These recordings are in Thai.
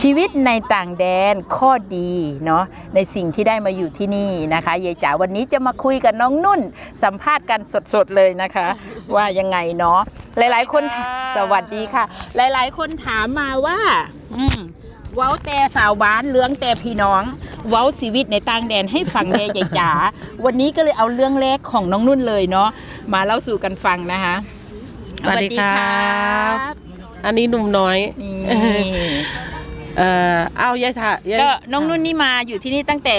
ชีวิตในต่างแดนข้อดีเนาะในสิ่งที่ได้มาอยู่ที่นี่นะคะยายจ๋าวันนี้จะมาคุยกับน้องนุ่น สัมภาษณ์กันสดๆเลยนะคะ ว่ายังไงเนาะหลายๆ คนสวัสดีค่ะ หลายๆ คนถามมาว่า อืมเว้าแต่สาวบ้านเรื่องแต่พี่น้อง เว้าชีวิตในต่างแดนให้ฟังแน่ยายจ๋าวันนี้ก็เลยเอาเรื่องแรกของน้องนุ่นเลยเนาะมาเล่าสู่กันฟังนะคะสวัสดีครับ อันนี้หนุ่มน้อยนี่ เอ่อเอายายถะยายก็น้องนุ่นนี่มาอยู่ที่นี่ตั้งแต่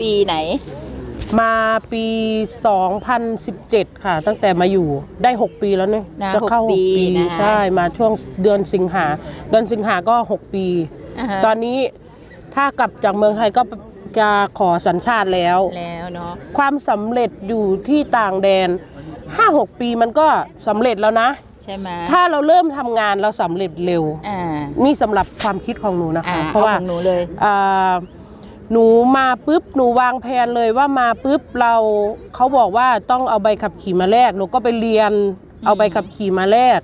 ปีไหน มาปี 2017 ค่ะ ตั้งแต่มาอยู่ได้ 6 ปีแล้วเนี่ยนะจะเข้า หกปี6 ปีนะ ใช่มาช่วงเดือนสิงหาเดือนสิงหาก็ 6 ปีาฮะตอนนี้ถ้ากลับจากเมืองไทยก็จะขอสัญชาติแล้ว แล้วเนาะความสำเร็จอยู่ที่ต่างแดน 5-6 ปีมันก็สำเร็จแล้วนะ ใช่ไหมถ้าเราเริ่มทำงานเราสำเร็จเร็ว อ่า นี่สำหรับความคิดของหนูนะคะอ่าเพราะว่าอของหนูเลยอ่าหนูมาปุ๊บหนูวางแผนเลยว่ามาปุ๊บเราเขาบอกว่าต้องเอาใบขับขี่มาแลกหนูก็ไปเรียนเอาใบขับขี่มาแลก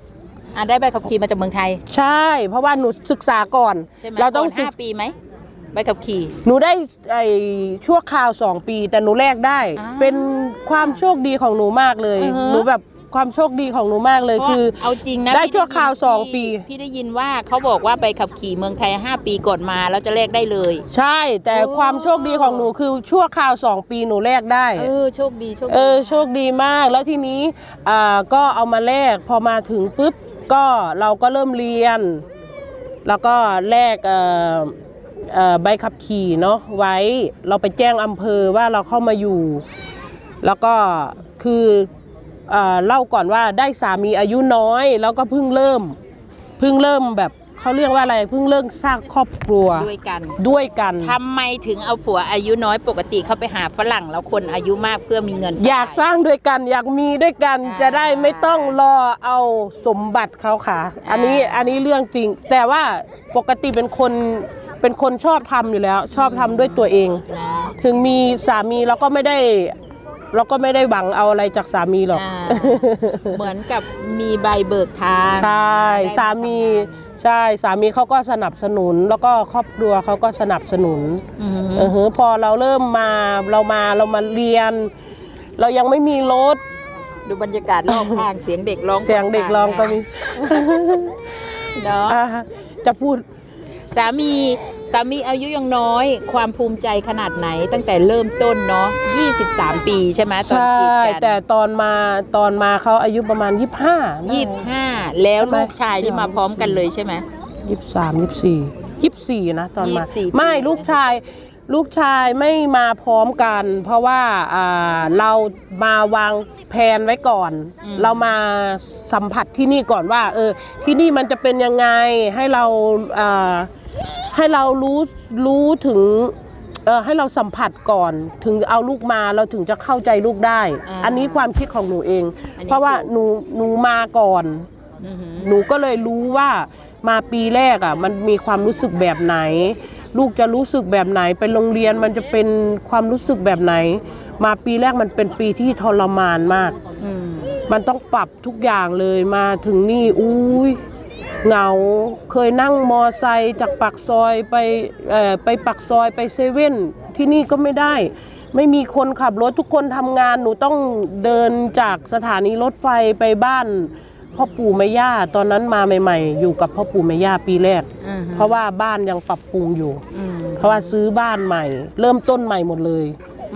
อ่าได้ใบขับขี่มาจากเมืองไทย ใช่ เพราะว่าหนูศึกษาก่อนใช่ไหมเราต้องก่นศึกห้าปีไหมใบขับขี่หนูได้ไอ้ชั่วคราวสองปี แต่หนูแลกได้อ่าเป็นความโชคดีของหนูมากเลยอือฮะหนูแบบ ความโชคดีของหนูมากเลยเพราะคือ เอาจริงนะได้พี่ชั่วคราวยินสองพี่ปี พี่ได้ยินว่าเขาบอกว่าใบขับขี่เมืองไทย 5 ปีก่อนมาแล้วจะแลกได้เลย ใช่ แต่โอ้ความโชคดีของหนูคือชั่วคราวสองปีหนูแลกได้เออโชคดีโชคดีเออโชคดีมากแล้วทีนี้อ่าก็เอามาแลกพอมาถึงปุ๊บก็เราก็เริ่มเรียน แล้วก็แลกเอ่อเอ่อใบขับขี่เนาะไว้เราไปแจ้งอำเภอว่าเราเข้ามาอยู่ แล้วก็คือ เอ่อเล่าก่อนว่าได้สามีอายุน้อย แล้วก็เพิ่งเริ่มเพิ่งเริ่มแบบเขาเรียกว่าอะไรเพิ่งเริ่มสร้างครอบครัวด้วยกันด้วยกันทำไมถึงเอาผัวอายุน้อยปกติเขาไปหาฝรั่งแล้วคนอายุมากเพื่อมีเงินอยากสร้างด้วยกันอยากมีด้วยกันอ่าจะได้ไม่ต้องรอเอาสมบัติเขาค่ะ อันนี้อ่าอันนี้เรื่องจริง แต่ว่าปกติเป็นคนเป็นคนชอบทำอยู่แล้ว ชอบทำด้วยตัวเองนะถึงมีสามีเราก็ไม่ได้ เราก็ไม่ได้หวังเอาอะไรจากสามีหรอกอ่าเหมือนกับมีใบเบิกทางใช่ได้สามีใช่สามีเขาก็สนับสนุน แล้วก็ครอบครัวเขาก็สนับสนุน อืมเออฮะพอเราเริ่มมาเรามาเรามาเรียน เรายังไม่มีรถดูบรรยากาศรอบข้างเสียงเด็กร้องเสียงเด็กร้องก็มีเนาะ อ่าจะพูดสามี สามีอายุยังน้อย ความภูมิใจขนาดไหนตั้งแต่เริ่มต้นเนาะ23 ปีใช่ไหมตอนใช่จีบกันแต่ตอนมาตอนมาเขาอายุประมาณ 25ยี่สิบห้าแล้วใช่ไหมลูกชายนี่มาพร้อมกันเลยใช่ไหมยี่สิบสามยี่สิบสี่ยี่สิบสี่นะตอนมา24ไม่ปีลูกชายลูกชายไม่มาพร้อมกัน เพราะว่าอ่าเรามาวางแผนไว้ก่อน เรามาสัมผัสที่นี่ก่อนว่าเออที่นี่มันจะเป็นยังไงให้เราอ่า ให้เรารู้รู้ถึงเออให้เราสัมผัสก่อน ถึงเอาลูกมาเราถึงจะเข้าใจลูกได้ อ่าอันนี้ความคิดของหนูเอง อันนี้ เพราะว่าถูกหนูหนูมาก่อน อือหือ หนูก็เลยรู้ว่ามาปีแรกอะมันมีความรู้สึกแบบไหน ลูกจะรู้สึกแบบไหนไปโรงเรียนมันจะเป็นความรู้สึกแบบไหน มาปีแรกมันเป็นปีที่ทรมานมาก อืมมันต้องปรับทุกอย่างเลยมาถึงนี่อุ้ย เหงาเคยนั่งมอไซค์จากปากซอยไปเอ่อไปปากซอยไปเซเว่นที่นี่ก็ไม่ได้ ไม่มีคนขับรถทุกคนทำงานหนูต้องเดินจากสถานีรถไฟไปบ้านพ่อปู่แม่ย่าตอนนั้นมาใหม่ ๆ อยู่กับพ่อปู่แม่ย่าปีแรกอือหือเพราะว่าบ้านยังปรับปรุงอยู่อืมเพราะว่าซื้อบ้านใหม่ เริ่มต้นใหม่หมดเลย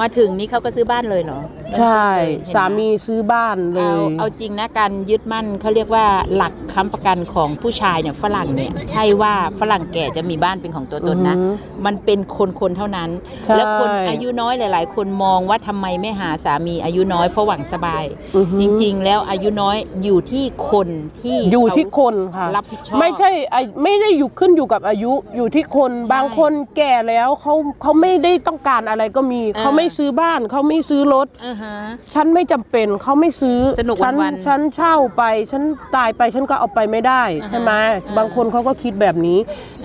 มาถึงนี่เขาก็ซื้อบ้านเลยเหรอใช่เริ่ต้นเลยเห็นไหสามีซื้อบ้านเลเอาย เอาจริงนะการยึดมั่นเขาเรียกว่าหลักค้ำประกันของผู้ชายเนี่ยฝรั่งเนี่ยใช่ว่าฝรั่งแก่จะมีบ้านเป็นของตัวตนนะ อือหือมันเป็นคนคนๆเท่านั้น ใช่ แล้วคนอายุน้อยหลาย ๆ คนมองว่าทำไมไม่หาสามีอายุน้อยเพราะหวังสบาย อือหือจริง ๆ แล้วอายุน้อยอยู่ที่คนที่อยู่ที่เขา คนค่ะรับผิดชอบไม่ใช่ไอ้ไม่ได้อยู่ขึ้นอยู่กับอายุอยู่ที่คนใช่บางคนแก่แล้วเขาเขาไม่ได้ต้องการอะไรก็มีเออเขาไม่ซื้อบ้านเขาไม่ซื้อรถ อ่าฮะ ฉันไม่จำเป็นเขาไม่ซื้อสนุกฉัวันๆฉันเช่าไป ฉันตายไปฉันก็เอาไปไม่ได้อ่าฮะใช่ไหมอ่าบางคนเขาก็คิดแบบนี้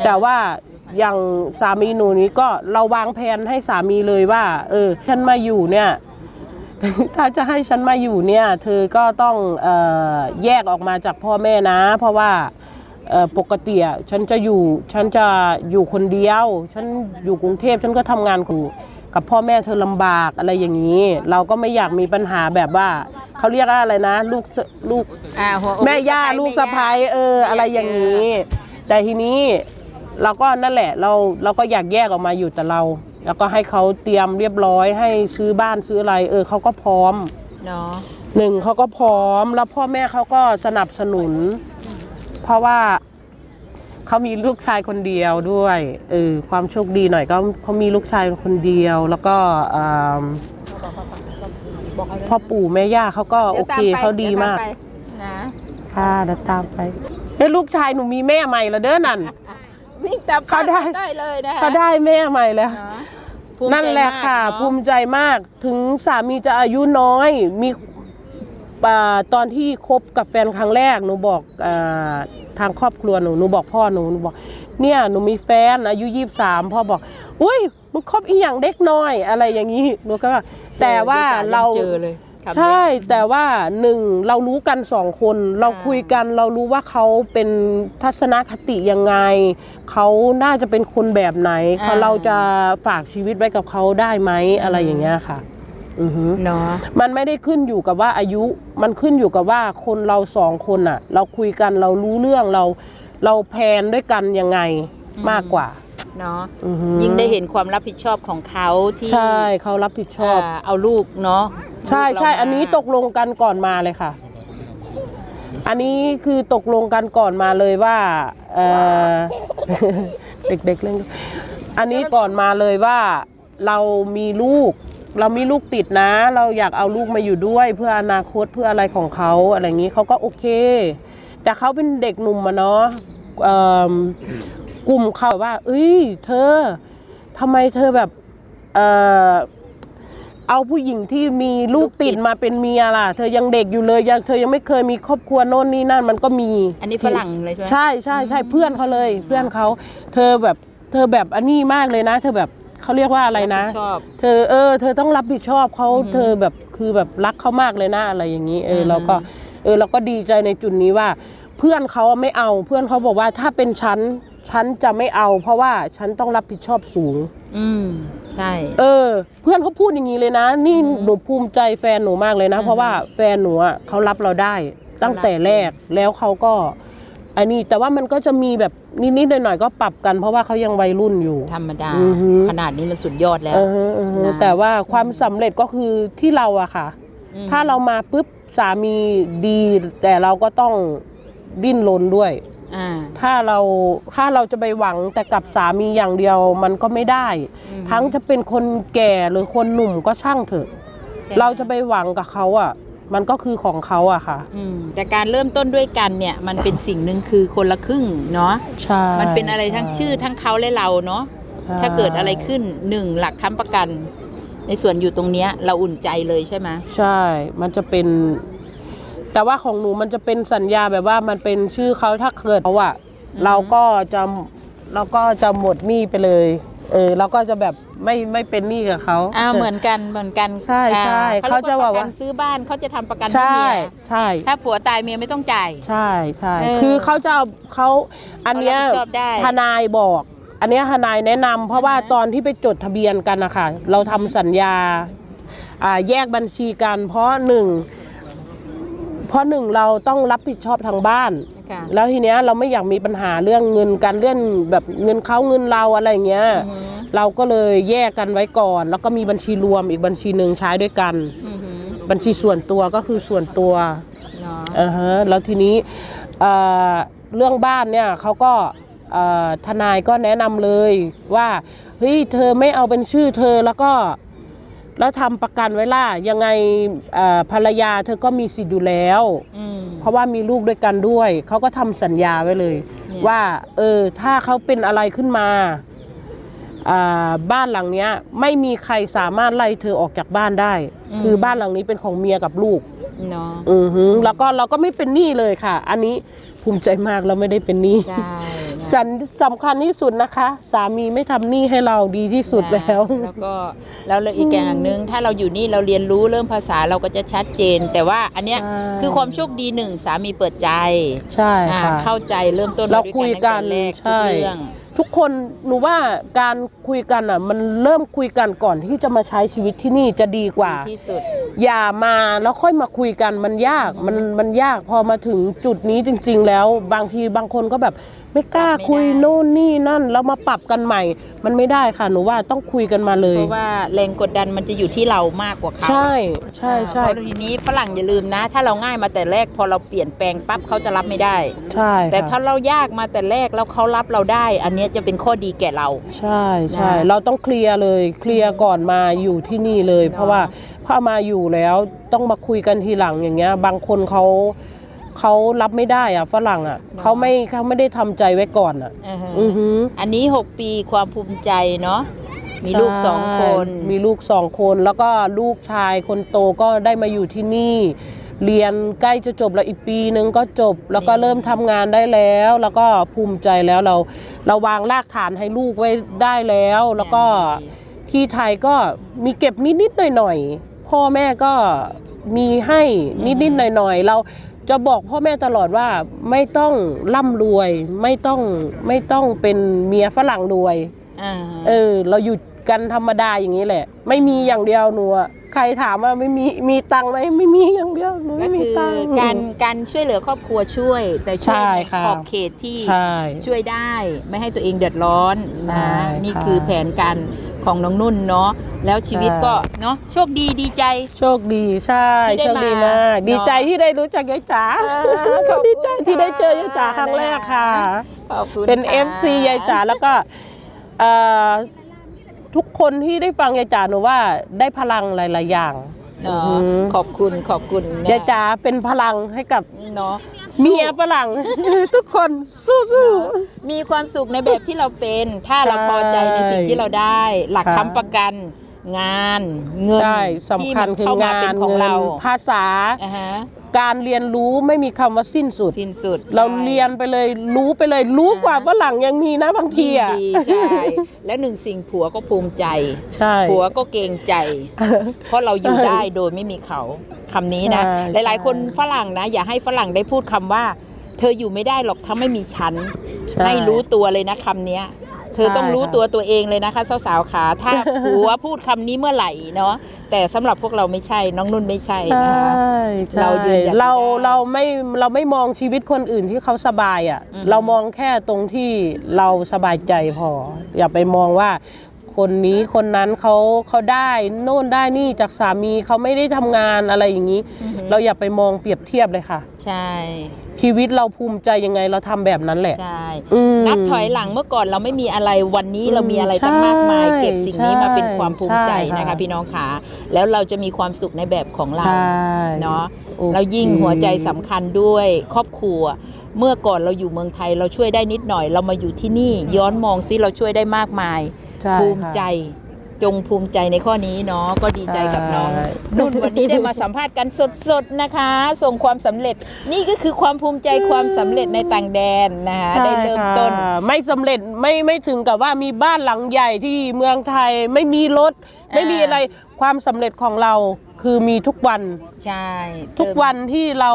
แต่ว่าอย่างสามีหนูนี้ก็เราวางแผนให้สามีเลยว่า เออ ฉันมาอยู่เนี่ย ถ้าจะให้ฉันมาอยู่เนี่ย เธอก็ต้องเออแยกออกมาจากพ่อแม่นะ เพราะว่าเอ่อ ปกติอะฉันจะอยู่ฉันจะอยู่คนเดียว ฉันอยู่กรุงเทพฉันก็ทำงานกับกับพ่อแม่เธอลำบากอะไรอย่างนี้ เราก็ไม่อยากมีปัญหาแบบว่าเขาเรียกว่าอะไรนะ ลูกสลูก อ่าหัวอกแม่ย่าลูกสะพ้ายเออ อะไรอย่างนี้ แต่ทีนี้เราก็นั่นแหละเราเราก็อยากแยกออกมาอยู่แต่เรา แล้วก็ให้เขาเตรียมเรียบร้อยให้ซื้อบ้านซื้ออะไร เออเขาก็พร้อมเนาะหนึ่งเขาก็พร้อม แล้วพ่อแม่เขาก็สนับสนุน เพราะว่าเขามีลูกชายคนเดียวด้วยเออความโชคดีหน่อยก็เขามีลูกชายคนเดียว แล้วก็อ่าพ่อปู่แม่ย่าเขาก็โอเคเขาดีมากนะค่ะเดี๋ยวตามไปแล้วลูกชายหนูมีแม่ใหม่แล้วเด้อนั่นวิ่งตามเขาได้ได้เลยนะเขาได้แม่ใหม่แล้วเนาะภูมิใจนั่นแหละค่ะมากเนอภูมิใจมากถึงสามีจะอายุน้อย มีอ่า ตอนที่คบกับแฟนครั้งแรกหนูบอกอาทางครอบครัวหนูหนูบอกพ่อหนูหนูบอก เนี่ยหนูมีแฟนอายุยี่สามพ่อบอกอุ้ยมึงคบอีหยังเด็กน้อยอะไรอย่างนี้หนูก็ว่าแต่ว่าเราเจอเลยคำนี้ใช่แต่ว่าหนึ่งเรารู้กันสองคน เราคุยกันเรารู้ว่าเขาเป็นทัศนคติยังไง เขาน่าจะเป็นคนแบบไหนเขาเราจะฝากชีวิตไว้กับเขาได้ไหมอะไรอย่างเงี้ยค่ะ อือหือเนาะ มันไม่ได้ขึ้นอยู่กับว่าอายุ มันขึ้นอยู่กับว่าคนเราสองคนอะเราคุยกันเรารู้เรื่องเรา เราแพลนด้วยกันยังไงมากกว่า เนาะอือหือยิ่งได้เห็นความรับผิดชอบของเขาที่ใช่เขารับผิดชอบาเอาลูกเนาะใช่ใช่ลูกเราอันนี้ตกลงกันก่อนมาเลยค่ะ อันนี้คือตกลงกันก่อนมาเลยว่าเอ่อ เด็กๆเล่นอันนี้ก่อนมาเลยว่า เรามีลูก เรามีลูกติดนะ เราอยากเอาลูกมาอยู่ด้วย เพื่ออนาคตเพื่ออะไรของเขาอะไรอย่างนี้เขาก็โอเค แต่เขาเป็นเด็กหนุ่มอะเนาะเอิ่มกลุ่มเขาว่า เอ้ย เธอทำไมเธอแบบเอ่อเอาผู้หญิงที่มีลูกติดมาเป็นเมียล่ะ เธอยังเด็กอยู่เลยยังเธอยังไม่เคยมีครอบครัวโน่นนี่นั่นมันก็มี อันนี้ฝรั่งเลยใช่ไหมใช่ใช่ใช่เพื่อนเขาเลย เพื่อนเขา เธอแบบเธอแบบอันนี้มากเลยนะ เธอแบบ เขาเรียกว่าอะไรนะบผิดชอบ เธอเออ เธอต้องรับผิดชอบเขาเธอแบบคือแบบรักเขามากเลยนะอะไรอย่างนี้เอออืมเราก็เออเราก็ดีใจในจุดนี้ว่า เพื่อนเขาไม่เอาเพื่อนเขาบอกว่าถ้าเป็นฉันฉันจะไม่เอา เพราะว่าฉันต้องรับผิดชอบสูง อืมใช่ เออ เพื่อนเขาพูดอย่างนี้เลยนะ นี่หนูภูมิใจแฟนหนูมากเลยนะอืมเพราะว่าแฟนหนูอะเขารับเราได้ตั้งแต่แรกแล้วเขาก็ อันนี้แต่ว่ามันก็จะมีแบบนิดๆหน่อยๆก็ปรับกัน เพราะว่าเขายังวัยรุ่นอยู่ ธรรมดา อือหือขนาดนี้มันสุดยอดแล้วเออฮะเออฮะนะ แต่ว่าความสำเร็จก็คือที่เราอะค่ะ อืมถ้าเรามาปุ๊บสามีดี แต่เราก็ต้องดิ้นรนด้วย อ่า ถ้าเราถ้าเราจะไปหวังแต่กับสามีอย่างเดียวมันก็ไม่ได้ อืม ทั้งจะเป็นคนแก่หรือคนหนุ่มก็ช่างเถอะ ใช่ไหมเราจะไปหวังกับเขาอะ มันก็คือของเขาอะค่ะ อืมแต่การเริ่มต้นด้วยกันเนี่ย มันเป็นสิ่งหนึ่งคือคนละครึ่งเนาะใช่มันเป็นอะไรทั้งชื่อทั้งเขาและเราเนาะใช่ถ้าเกิดอะไรขึ้นหนึ่งหลักค้ำประกัน ในส่วนอยู่ตรงเนี้ย เราอุ่นใจเลยใช่ไหมใช่ มันจะเป็น แต่ว่าของหนูมันจะเป็นสัญญาแบบว่ามันเป็นชื่อเขาถ้าเกิดเขาอะเราก็จะเราก็จะหมดหนี้ไปเลย เออเราก็จะแบบไม่ไม่เป็นหนี้กับเขาอ้าวเหมือนกันเหมือนกันใช่ใช่อ่เขาจะบอกว่าประกันซื้อบ้านเขาจะทำประกันให้ใช่เมียใช่ถ้าผัวตายเมียไม่ต้องจ่าย ใช่ใช่เออคือเขาจะเอาเขาอันเนี้ยเขารับผิดชอบได้ทนายบอก อันเนี้ยทนายแนะนำเพราะว่าอ่าฮะ ตอนที่ไปจดทะเบียนกันนะคะเราทำสัญญาอ่าแยกบัญชีกันเพราะหนึ่ง เพราะหนึ่งเราต้องรับผิดชอบทางบ้าน ค่ะแล้วทีเนี้ยเราไม่อยากมีปัญหาเรื่องเงินการเลื่อนแบบเงินเขาเงินเราอะไรอย่างเงี้ย อือหือเราก็เลยแยกกันไว้ก่อน แล้วก็มีบัญชีรวมอีกบัญชีหนึ่งใช้ด้วยกัน อือหือบัญชีส่วนตัวก็คือส่วนตัวเนาะอ่าฮะแล้วทีนี้เอ่อเรื่องบ้านเนี่ยเขาก็เอ่อทนายก็แนะนำเลยว่าเฮ้ยเธอไม่เอาเป็นชื่อเธอแล้วก็ แล้วทำประกันไว้ล่ะยังไงเอ่อภรรยาเธอก็มีสิทธิ์อยู่แล้ว อืม เพราะว่ามีลูกด้วยกันด้วย เขาก็ทำสัญญาไว้เลย เนี่ย ว่า เออ ถ้าเขาเป็นอะไรขึ้นมาอ่าบ้านหลังเนี้ย ไม่มีใครสามารถไล่เธอออกจากบ้านได้ คือบ้านหลังนี้เป็นของเมียกับลูก เนาะอือหือแล้วก็เราก็ไม่เป็นหนี้เลยค่ะ อันนี้ภูมิใจมากเราไม่ได้เป็นหนี้ ใช่นะ สันสำคัญที่สุดนะคะ สามีไม่ทำหนี้ให้เราดีที่สุดแล้วนะแล้วก็แล้วอีกอย่างหนึ่งถ้าเราอยู่นี่เราเรียนรู้เรื่องภาษาเราก็จะชัดเจน แต่ว่าอันเนี้ยใช่ คือความโชคดีหนึ่งสามีเปิดใจใช่อ่าค่ะ เข้าใจเริ่มต้นเราด้วยคุยกันตั้งแต่แรกทุกใช่เรื่อง ทุกคนหนูว่าการคุยกันอะ มันเริ่มคุยกันก่อนที่จะมาใช้ชีวิตที่นี่จะดีกว่า ที่สุด อย่ามาแล้วค่อยมาคุยกันมันยากมันมันยากพอมาถึงจุดนี้จริง ๆ แล้ว บางทีบางคนก็แบบ ไม่กล้าปรับไม่คุยได้โน่นนี่นั่นแล้วมาปรับกันใหม่ มันไม่ได้ค่ะหนูว่าต้องคุยกันมาเลย เพราะว่าแรงกดดันมันจะอยู่ที่เรามากกว่าเขาใช่ใช่ใช่เพราะทีนี้ฝรั่งอย่าลืมนะ ถ้าเราง่ายมาแต่แรกพอเราเปลี่ยนแปลงปั๊บเขาจะรับไม่ได้ ใช่ แต่ค่ะถ้าเรายากมาแต่แรกแล้วเขารับเราได้ อันเนี้ยจะเป็นข้อดีแก่เรา ใช่ใช่นะเราต้องเคลียร์เลยเคลียร์ก่อนมาอยู่ที่นี่เลยเนอะเพราะว่าพอมาอยู่แล้วต้องมาคุยกันทีหลังอย่างเงี้ย บางคนเขา เขารับไม่ได้อะฝรั่งอะเขาไม่เขาไม่ได้ทำใจไว้ก่อนอะอือฮึอือหืออันนี้ 6 ปีความภูมิใจเนาะมีลูกสองคนใช่มีลูกสองคนแล้วก็ลูกชายคนโตก็ได้มาอยู่ที่นี่ เรียนใกล้จะจบแล้วอีกปีนึงก็จบแล้วก็เริ่มทำงานได้แล้ว แล้วก็ภูมิใจแล้วเราเราวางรากฐานให้ลูกไว้ได้แล้ว แล้วก็ที่ไทยก็มีเก็บนิดๆหน่อยๆพ่อแม่ก็มีให้นิดๆหน่อยๆเรา จะบอกพ่อแม่ตลอดว่าไม่ต้องร่ำรวยไม่ต้องไม่ต้องเป็นเมียฝรั่งรวยอ่าเออ เราหยุดกันธรรมดาอย่างนี้แหละ ไม่มีอย่างเดียวหนูอะใครถามว่าไม่มีมีตังค์ไหมไม่มีอย่างเดียวหนูก็ไม่มีคือตังค์ การการช่วยเหลือครอบครัวช่วย แต่ช่วยใช่ในค่ะ ขอบเขตที่ใช่ ช่วยได้ไม่ให้ตัวเองเดือดร้อนใช่นะนี่ค่ะ คือแผนการ ของน้องนุ่นเนาะแล้วชีวิตใช่ก็เนาะโชคดีดีใจ โชคดีใช่ที่ได้โชคดีมามากเนอะดีใจที่ได้รู้จักยายจ๋าเออขอบคุณดีใจที่ได้เจอยายจ๋าค่ะครั้งแรกค่ะขอบคุณเป็นค่ะ FC ยายจ๋าแล้วก็เอ่อทุกคนที่ได้ฟังยายจ๋าหนูว่าได้พลังหลาย ๆ อย่างเนาะอือหือขอบคุณขอบคุณนะยายจ๋าเป็นพลังให้กับเนาะ เมียฝรั่ง ทุกคนสู้ๆมีความสุขในแบบที่เราเป็น ถ้าเราพอใจในสิ่งที่เราได้ หลักค่ะค้ำประกันงานเงินใช่สำคัญที่คืมันอเข้ามาเป็งานนของเงินเราภาษาอ่าฮะ การเรียนรู้ไม่มีคำว่าสิ้นสุด สิ้นสุดเราใช่ เรียนไปเลยรู้ไปเลยรู้กว่าฝรั่งยังมีนะบางทียิ่งอะดีใช่ และหนึ่งสิ่งผัวก็ภูมิใจ ใช่ ผัวก็เกรงใจ เพราะเราอยู่ใช่ได้โดยไม่มีเขาคำนี้นะ ใช่หลายๆ คนใช่ฝรั่งนะ อย่าให้ฝรั่งได้พูดคำว่า เธออยู่ไม่ได้หรอกถ้าไม่มีฉันใช่ ให้รู้ตัวเลยนะคำเนี้ย เธอต้องรู้ค่ะตัวตัวเองเลยนะคะสาวๆขาถ้าผัวพูดคำนี้เมื่อไหร่เนาะแต่สำหรับพวกเราไม่ใช่น้องนุ่นไม่ใช่ใช่นะคะใช่เรายืนหยัดเราไม่ได้เราไม่เราไม่มองชีวิตคนอื่นที่เขาสบายอะ อืม เรามองแค่ตรงที่เราสบายใจพอ อย่าไปมองว่า คนนี้คนนั้นเขาเขาได้โน่นได้นี่จากสามีเขาไม่ได้ทำงานอะไรอย่างนี้เราอย่าไปมองเปรียบเทียบเลยค่ะ ใช่ชีวิตเราภูมิใจยังไงเราทำแบบนั้นแหละ ใช่อืม นับถอยหลังเมื่อก่อนเราไม่มีอะไรวันนี้อืมเรามีอะไรตั้งมากมาย ใช่เก็บสิ่งนี้มาเป็นความภูมิใจใช่ค่ะนะคะ พี่น้องขาแล้วเราจะมีความสุขในแบบของเราใช่เนาะ โอเคเรายิ่งหัวใจสำคัญด้วยครอบครัว เมื่อก่อนเราอยู่เมืองไทยเราช่วยได้นิดหน่อย เรามาอยู่ที่นี่ย้อนมองซิเราช่วยได้มากมาย ใช่ภูมิค่ะใจจงภูมิใจในข้อนี้เนาะก็ดีใจกับน้อง ใช่ นุ่นวันนี้ได้มาสัมภาษณ์กันสดๆนะคะ ส่งความสำเร็จนี่ก็คือความภูมิใจความสำเร็จในต่างแดนนะคะใช่ได้เริ่มต้นค่ะไม่สำเร็จไม่ไม่ถึงกับว่ามีบ้านหลังใหญ่ที่เมืองไทยไม่มีรถ ไม่มีอะไรความสำเร็จของเรา คือมีทุกวันใช่ทุกวันที่เรา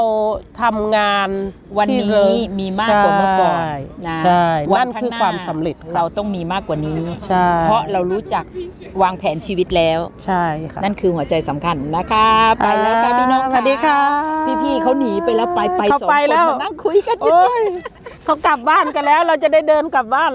ทำงานวันที่นี้เรามีมากกว่าเมื่อก่อนนะใช่วันั่นข้งคือหความสำเร็จค่ะเราต้องมีมากกว่านี้ใช่เพราะเรารู้จักวางแผนชีวิตแล้ว ใช่ค่ะนั่นคือหัวใจสำคัญนะคะ ไปแล้วค่ะพี่น้องสวัสดีค่ะ พี่ๆเขาหนีไปแล้วไปไปเขาสองไปคนแล้วมานั่งคุยกันอยู่โอ้ยเขากลับบ้านกันแล้ว เราจะได้เดินกลับบ้าน